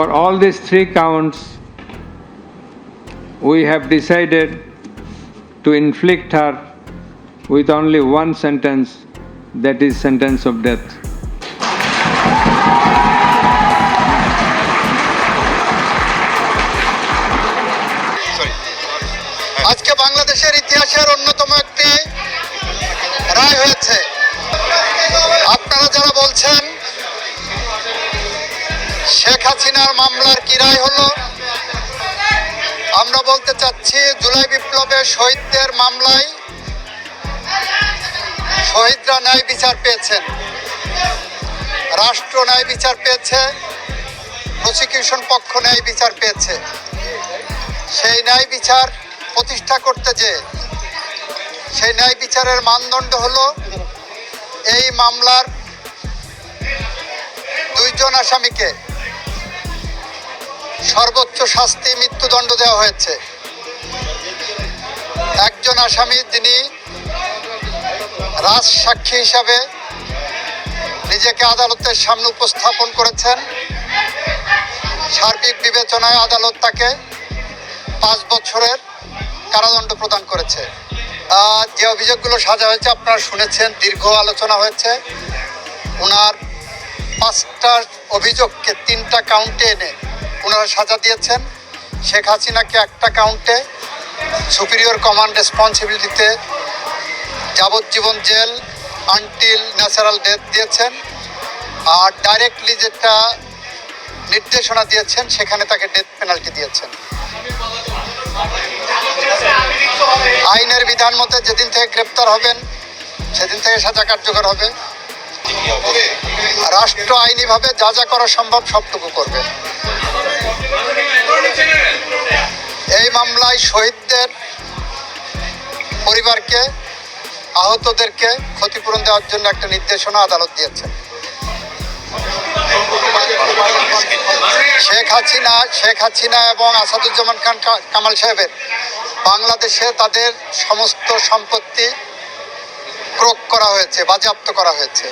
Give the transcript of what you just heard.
For all these three counts, we have decided to inflict her with only one sentence, that is sentence of death. আজকে বাংলাদেশের ইতিহাসের অন্যতম একটি রায় হয়েছে আপনারা যারা বলছেন হাসিনার মামলার কি রায় হলো? আমরা বলতে চাচ্ছি, জুলাই বিপ্লবে শহীদদের মামলায় শহীদরা ন্যায় বিচার পেয়েছেন। রাষ্ট্র ন্যায় বিচার পেয়েছে, প্রসিকিউশন পক্ষ ন্যায় বিচার পেয়েছে। সেই ন্যায় বিচার প্রতিষ্ঠা করতে যে, সেই ন্যায় বিচারের মানদণ্ড হলো এই মামলার দুইজন আসামিকে সর্বোচ্চ শাস্তি মৃত্যুদণ্ড দেওয়া হয়েছে। একজন আসামি যিনি রাজ সাক্ষী হিসাবে নিজেকে আদালতের সামনে উপস্থাপন করেছেন, সার্বিক বিবেচনায় আদালত তাকে পাঁচ বছরের কারাদণ্ড প্রদান করেছে। যে অভিযোগগুলো সাজা হয়েছে আপনারা শুনেছেন, দীর্ঘ আলোচনা হয়েছে। ওনার পাঁচটা অভিযোগকে তিনটা কাউন্টে এনে ওনারা সাজা দিয়েছেন। শেখ হাসিনাকে একটা কাউন্টে সুপিরিয়র কমান্ড রেসপন্সিবিলিটিতে যাবজ্জীবন জেল আনটিল ন্যাচারাল ডেথ দিয়েছেন। আর ডাইরেক্টলি যেটা নির্দেশনা দিয়েছেন, সেখানে তাকে ডেথ পেনাল্টি দিয়েছেন। আইনের বিধান মতে যেদিন থেকে গ্রেপ্তার হবেন, সেদিন থেকে সাজা কার্যকর হবে। রাষ্ট্র আইনিভাবে যা যা করা সম্ভব সবটুকু করবে। এই মামলায় শহীদদের পরিবারকে, আহতদেরকে ক্ষতিপূরণ দেওয়ার জন্য একটা নির্দেশনা আদালত দিয়েছেন শেখ হাসিনা শেখ হাসিনা এবং আসাদুজ্জামান খান কামাল সাহেবের বাংলাদেশে তাদের সমস্ত সম্পত্তি ক্রোক করা হয়েছে, বাজেয়াপ্ত করা হয়েছে।